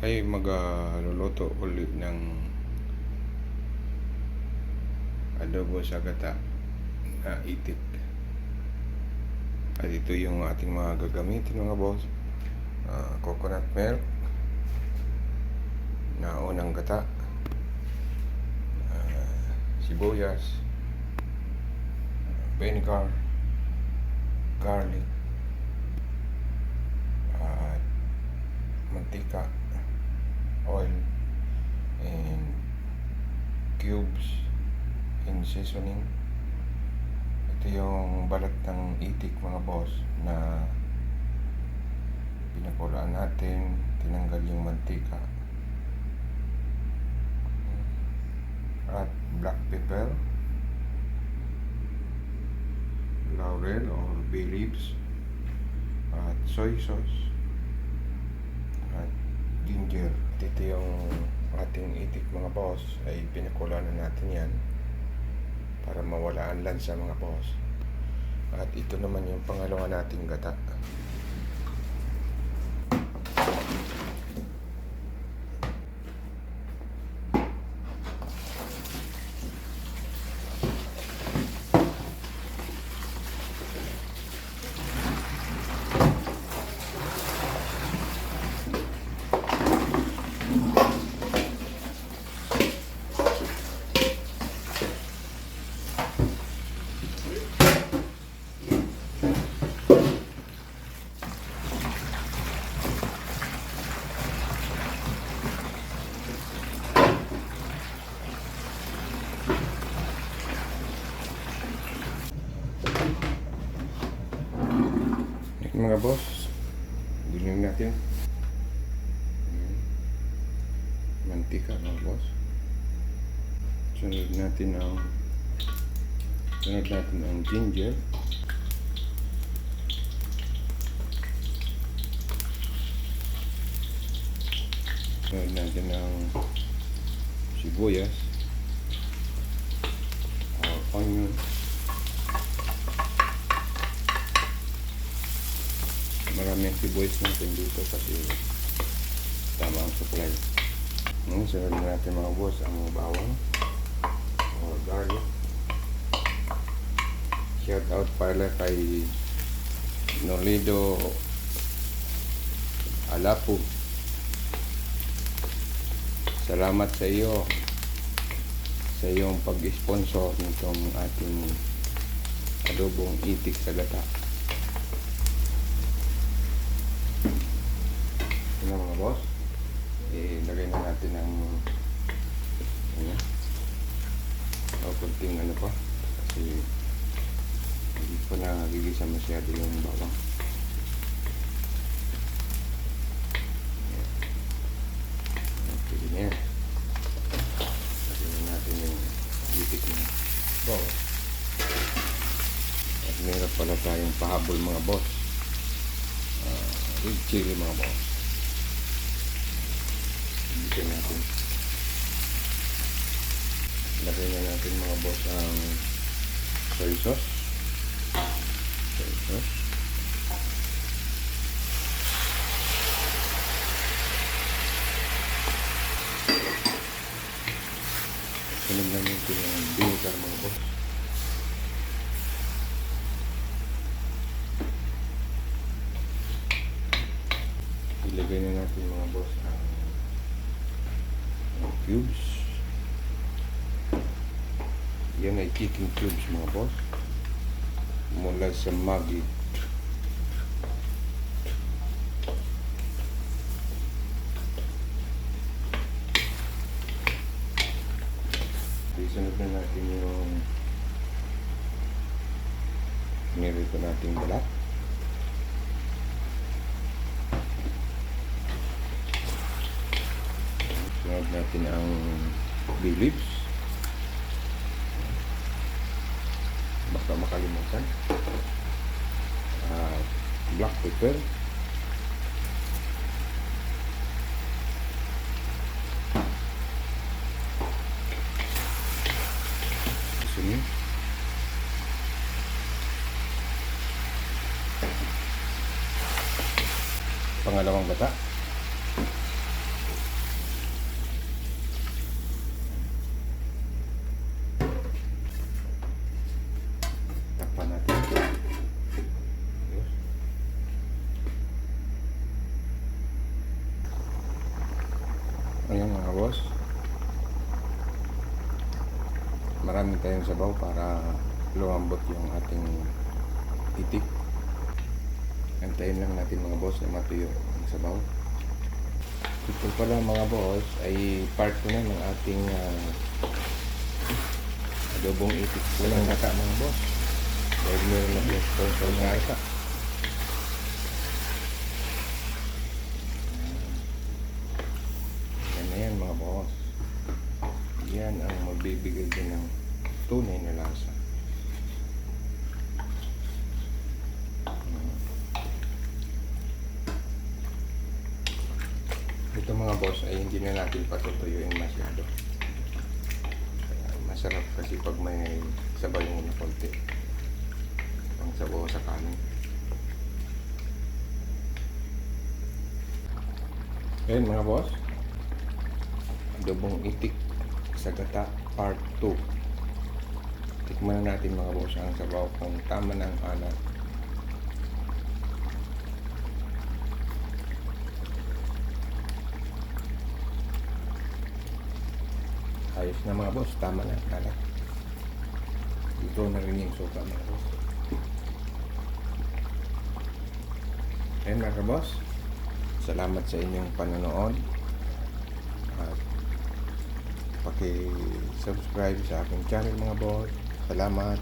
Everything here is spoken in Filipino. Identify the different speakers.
Speaker 1: ay magluluto uli ng adobo sa gata na itik. At ito yung ating mga gagamitin mga boss. Ah, coconut milk na unang gata. Ah, sibuyas, vinegar, garlic, at mantika, oil, and cubes and seasoning. Ito yung balat ng itik mga boss na pinakulaan natin, tinanggal yung mantika. At black pepper, laurel or bay leaves, at soy sauce, ginger. At ito yung ating itik mga boss ay pinakulaan na natin yan para mawala ang lansa mga boss. At ito naman yung pangalawa nating gata. Mga boss, bilhin natin. Mantika mga boss. Sunod natin ang sunod natin ang ginger. Sunod natin ang sibuyas. Or onion. Sibuyas natin dito kasi tama ang supply. Ngayon, sunod na natin mga boss ang bawang or garlic. Shout out pala kay Nolido Alapu. Salamat sa iyo sa iyong pag-sponsor nitong ating adobong itik sa gata. Na mga boss. Ilagay na natin ang ano, o kunting ano pa kasi hindi pa nagigisa masyado yung bawang. Pwede na yan. Lagyan na natin yung bitik na bawang. At meron pala tayong pahabol mga boss. Ah, red chili mga boss. Bitin natin. Lagay na natin mga boss ang soy sauce. Soy sauce. Sunod na natin yung vinegar mga boss. Ilagay na natin mga boss cubes. Yan ay chicken cubes mga boss. Mula sa Maggi. Isunod na natin yung nirito nating balat. Sunod natin ang leaves. Baka makalimutan. At black pepper. Seasoning. Pangalawang bata. boss. Marami tayong sabaw para lumambot yung ating itik. Antayin lang natin mga boss na matuyo ang sabaw. Ito pala mga boss ay part ko na ng ating ah, adobong itik. Walang gata mga boss. Dahil meron na yung sponsor ng gata. Yan na yan mga boss. Yan ang magbibigay din ng tunay na lasa. Ito mga boss ay hindi na natin patutuyuin masyado. Masarap kasi pag may sabaw mo na konti. Pang sabaw sa kanin. Ayun mga boss. Adobong itik sa gata part 2. Tikman na natin mga boss ang sabaw kung tama ng alat. Ayos na mga boss, tama na ang alat. Ito na rin yung suka mga boss. Ayun mga boss. Salamat sa inyong panonood. At paki-subscribe sa aking channel mga boss. Salamat.